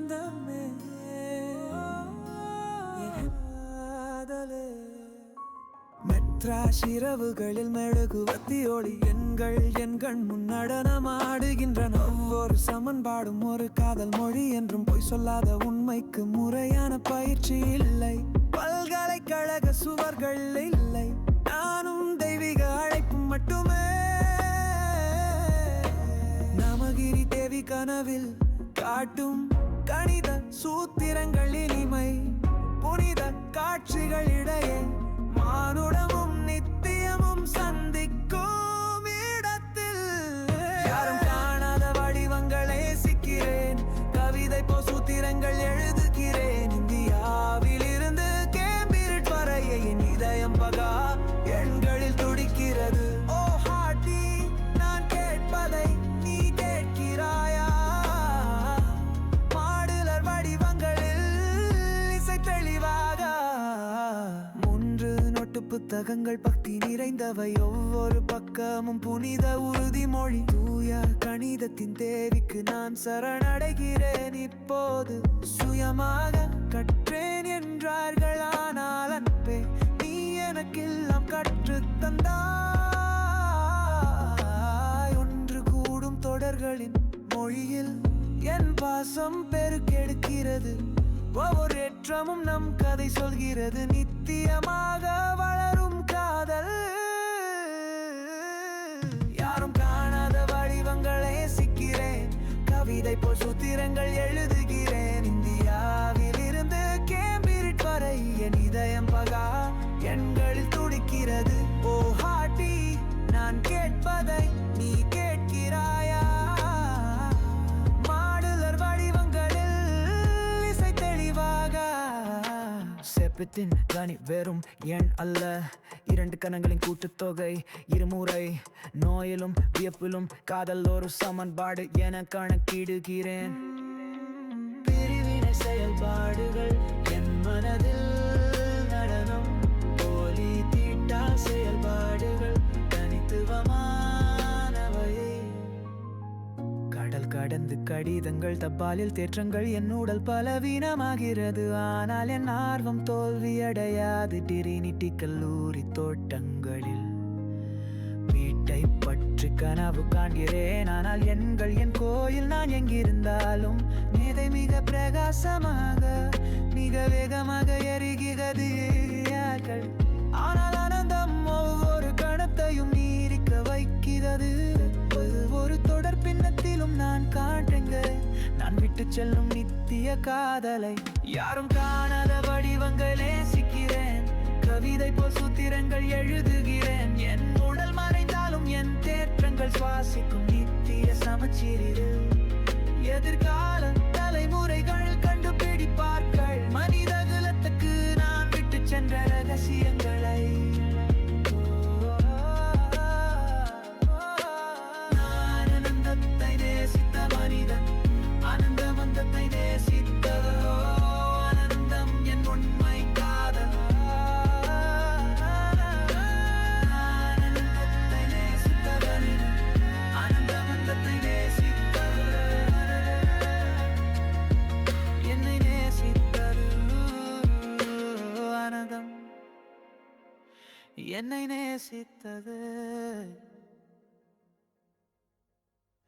ஆனந்தமே காதலே மெட்ராஸ் மெழுகுவத்தி ஒளி எண்கள் என் கண் முன்னடனம் நடனமாடுகின்றன. ஒவ்வொரு சமன்பாடும் ஒரு காதல் மொழி என்றும் பொய் சொல்லாத உண்மைக்கு முறையான பயிற்சி இல்லை. பல்கலைக்கழக சுவர்கள் இல்லை. நானும் தெய்வீக அழைப்பு மட்டுமே. நமகிரி தேவி கனவில் காட்டும் சூத்திரங்கள் இனிமை புனித காட்சிகள் இடையே மானுடமும் நித்தியமும் சந்தி புத்தகங்கள் பக்தி நிறைந்தவை. ஒவ்வொரு பக்கமும் புனித உறுதிமொழி தூய கணிதத்தின் தேவிக்கு நான் சரணடைகிறேன். இப்போது சுயமாக கற்றேன் என்றார்கள். ஆனால் அன்பே நீ எனக்கெல்லாம் கற்று தந்தாய். ஒன்று கூடும் தொடர்களின் மொழியில் என் பாசம் பெருக்கெடுக்கிறது. ஒவ்வொரு ஏற்றமும் நம் கதை சொல்கிறது. நித்தியமாக வள இதை போல் சூத்திரங்கள் எழுதுகிறேன். செப்பத்தின் தனி வெறும் எண் அல்ல. இரண்டு கணங்களின் கூட்டுத்தொகை இருமுறை. நோயிலும் வியப்பிலும் காதல் ஒரு சமன்பாடு என கணக்கிடுகிறேன். பிரிவினை செயல்பாடுகள் கடந்து கடிதங்கள் தப்பாலில் தேற்றங்கள் என் உடல் பலவீனமாகிறது. ஆனால் என் ஆர்வம் தோல்வியடையாது. டிரினிட்டி கல்லூரி தோட்டங்களில் வீட்டை பற்றி கனவு காண்கிறேன். ஆனால் எண்கள் என் கோயில் நான் எங்கிருந்தாலும் மேதை மிக பிரகாசமாக மிக வேகமாக செல்லும் நித்திய காதலை. யாரும் காணாத வடிவங்களே சிக்கிறேன். கவிதை போல் சூத்திரங்கள் எழுதுகிறேன். என் உடல் மறைந்தாலும் என் தேற்றங்கள் சுவாசிக்கும் நித்திய சமச்சீரில் எதிர்கால என்னை நேசித்தது.